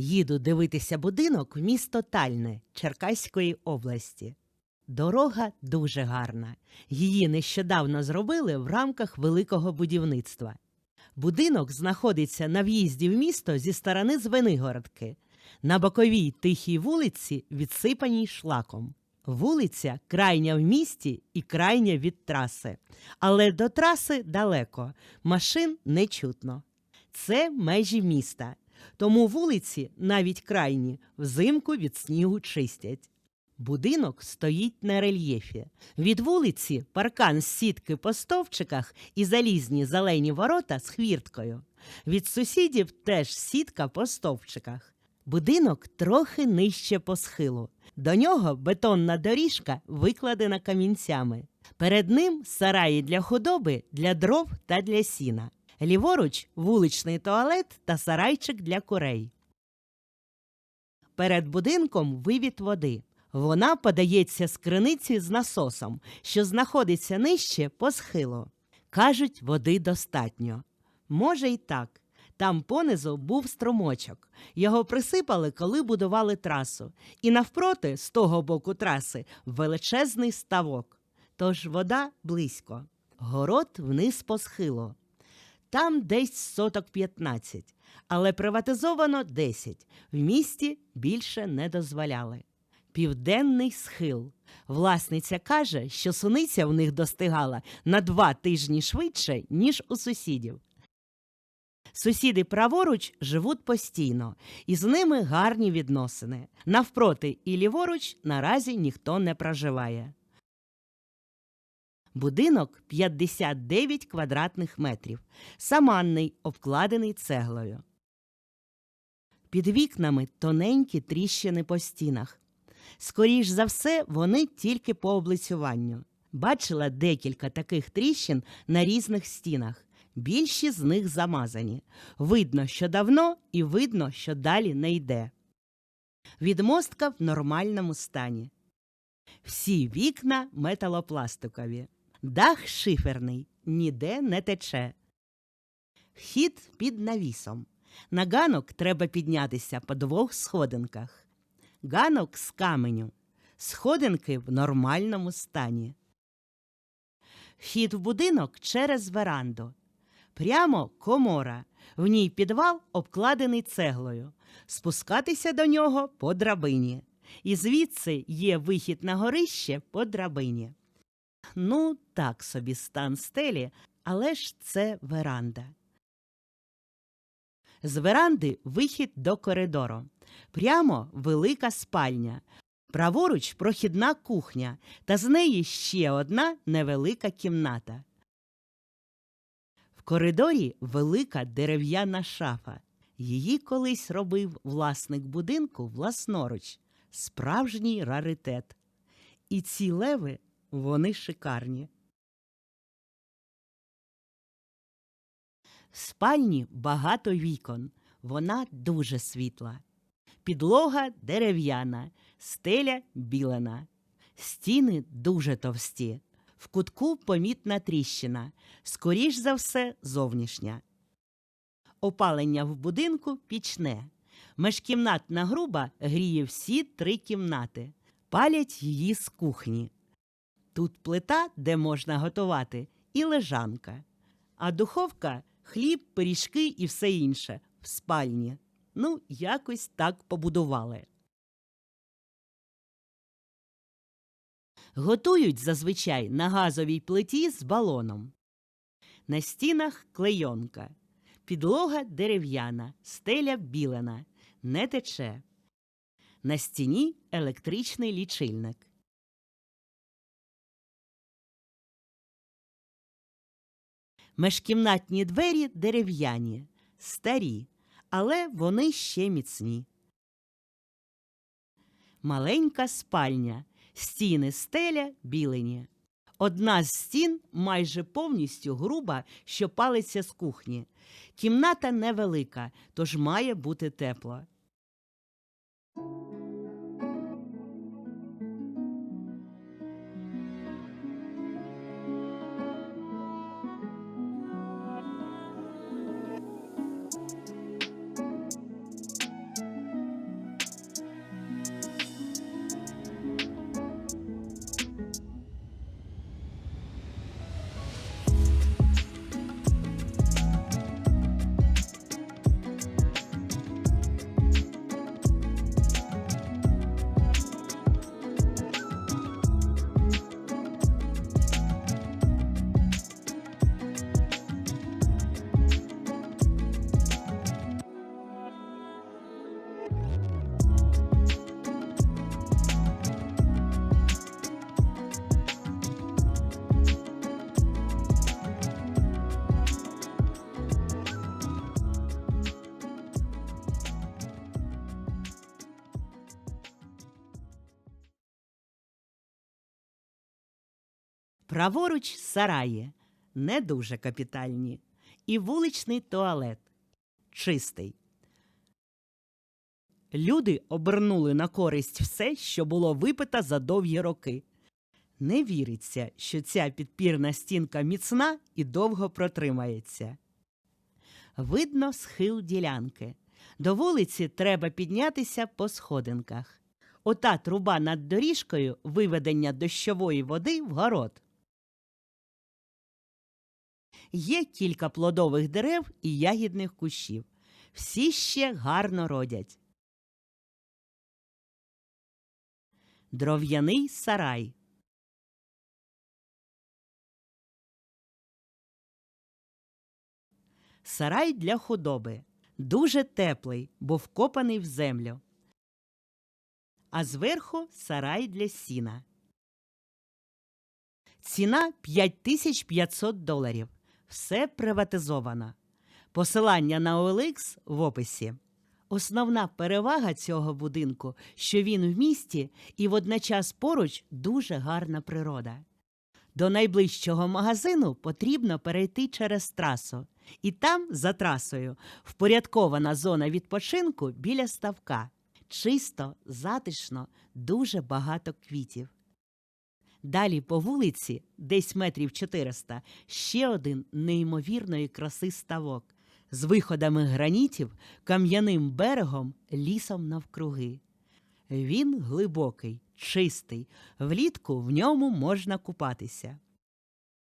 Їду дивитися будинок в місто Тальне Черкаської області. Дорога дуже гарна. Її нещодавно зробили в рамках великого будівництва. Будинок знаходиться на в'їзді в місто зі сторони Звенигородки, на боковій тихій вулиці, відсипаній шлаком. Вулиця крайня в місті і крайня від траси. Але до траси далеко, машин не чутно. Це межі міста, тому вулиці, навіть крайні, взимку від снігу чистять. Будинок стоїть на рельєфі. Від вулиці паркан з сітки по стовпчиках і залізні зелені ворота з хвірткою. Від сусідів теж сітка по стовпчиках. Будинок трохи нижче по схилу. До нього бетонна доріжка викладена камінцями. Перед ним сараї для худоби, для дров та для сіна. Ліворуч вуличний туалет та сарайчик для курей. Перед будинком вивід води. Вона подається з криниці з насосом, що знаходиться нижче по схилу. Кажуть, води достатньо. Може й так. Там понизу був струмочок. Його присипали, коли будували трасу. І навпроти, з того боку траси, величезний ставок. Тож вода близько. Город вниз по схилу. Там десь соток 15, але приватизовано 10. В місті більше не дозволяли. Південний схил. Власниця каже, що суниця в них достигала на два тижні швидше, ніж у сусідів. Сусіди праворуч живуть постійно, і з ними гарні відносини. Навпроти і ліворуч наразі ніхто не проживає. Будинок 59 квадратних метрів, саманний, обкладений цеглою. Під вікнами тоненькі тріщини по стінах. Скоріш за все, вони тільки по облицюванню. Бачила декілька таких тріщин на різних стінах. Більші з них замазані. Видно, що давно, і видно, що далі не йде. Відмостка в нормальному стані. Всі вікна металопластикові. Дах шиферний, ніде не тече. Вхід під навісом. На ганок треба піднятися по двох сходинках. Ганок з каменю. Сходинки в нормальному стані. Вхід в будинок через веранду. Прямо комора. В ній підвал обкладений цеглою. Спускатися до нього по драбині. І звідси є вихід на горище по драбині. Ну, так собі стан стелі, але ж це веранда. З веранди вихід до коридору. Прямо велика спальня. Праворуч прохідна кухня, та з неї ще одна невелика кімната. В коридорі велика дерев'яна шафа. Її колись робив власник будинку власноруч. Справжній раритет. І ці леви вони шикарні. В спальні багато вікон. Вона дуже світла. Підлога дерев'яна, стеля білена. Стіни дуже товсті. В кутку помітна тріщина, скоріш за все, зовнішня. Опалення в будинку пічне. Межкімнатна груба гріє всі три кімнати. Палять її з кухні. Тут плита, де можна готувати, і лежанка. А духовка хліб, пиріжки і все інше в спальні. Ну, якось так побудували. Готують зазвичай на газовій плиті з балоном. На стінах клейонка. Підлога дерев'яна, стеля білена, не тече. На стіні електричний лічильник. Межкімнатні двері дерев'яні, старі, але вони ще міцні. Маленька спальня, стіни стеля білені. Одна з стін майже повністю груба, що палиться з кухні. Кімната невелика, тож має бути тепло. Праворуч сараї не дуже капітальні. І вуличний туалет чистий. Люди обернули на користь все, що було випито за довгі роки. Не віриться, що ця підпірна стінка міцна і довго протримається. Видно схил ділянки. До вулиці треба піднятися по сходинках. Ота труба над доріжкою виведення дощової води в город. Є кілька плодових дерев і ягідних кущів. Всі ще гарно родять. Дров'яний сарай. Сарай для худоби. Дуже теплий, бо вкопаний в землю. А зверху сарай для сіна. Ціна 5500 доларів. Все приватизовано. Посилання на OLX в описі. Основна перевага цього будинку, що він в місті і водночас поруч дуже гарна природа. До найближчого магазину потрібно перейти через трасу, і там, за трасою, впорядкована зона відпочинку біля ставка. Чисто, затишно, дуже багато квітів. Далі по вулиці, десь метрів 400, ще один неймовірної краси ставок з виходами гранітів, кам'яним берегом, лісом навкруги. Він глибокий, чистий, влітку в ньому можна купатися.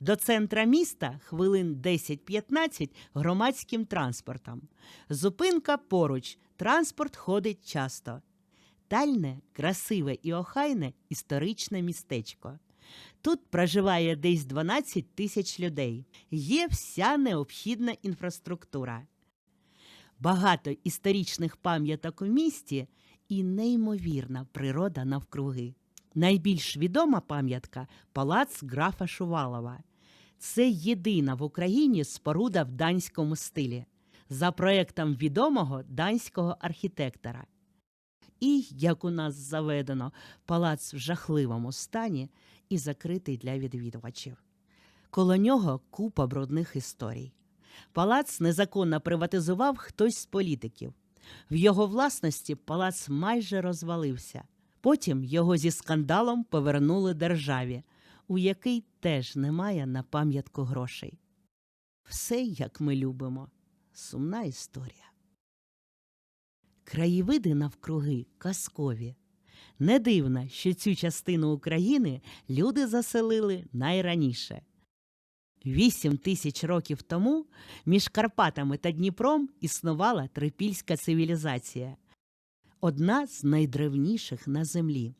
До центра міста хвилин 10-15 громадським транспортом. Зупинка поруч, транспорт ходить часто. Тальне, красиве і охайне історичне містечко. Тут проживає десь 12 тисяч людей. Є вся необхідна інфраструктура. Багато історичних пам'яток у місті і неймовірна природа навкруги. Найбільш відома пам'ятка палац графа Шувалова. Це єдина в Україні споруда в данському стилі за проектом відомого данського архітектора. І, як у нас заведено, палац в жахливому стані і закритий для відвідувачів. Коло нього купа брудних історій. Палац незаконно приватизував хтось з політиків. В його власності палац майже розвалився. Потім його зі скандалом повернули державі, у який теж немає на пам'ятку грошей. Все, як ми любимо, сумна історія. Краєвиди навкруги казкові. Не дивно, що цю частину України люди заселили найраніше. Вісім тисяч років тому між Карпатами та Дніпром існувала трипільська цивілізація, одна з найдревніших на землі,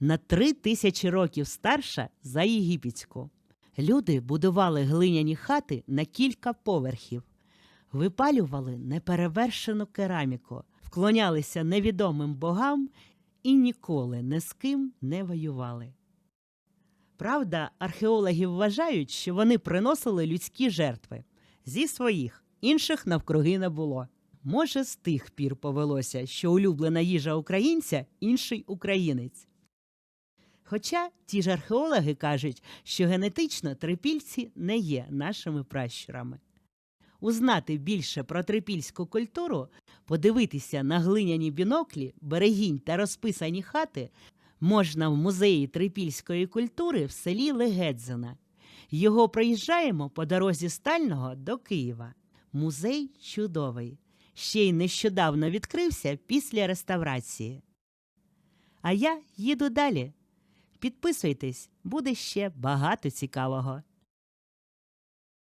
на три тисячі років старша за єгипетську. Люди будували глиняні хати на кілька поверхів, випалювали неперевершену кераміку, вклонялися невідомим богам і ніколи ні з ким не воювали. Правда, археологи вважають, що вони приносили людські жертви зі своїх, інших навкруги не було. Може, з тих пір повелося, що улюблена їжа українця інший українець. Хоча ті ж археологи кажуть, що генетично трипільці не є нашими пращурами. Узнати більше про трипільську культуру, подивитися на глиняні біноклі, берегінь та розписані хати можна в музеї трипільської культури в селі Легедзина. Його проїжджаємо по дорозі Стального до Києва. Музей чудовий. Ще й нещодавно відкрився після реставрації. А я їду далі. Підписуйтесь, буде ще багато цікавого.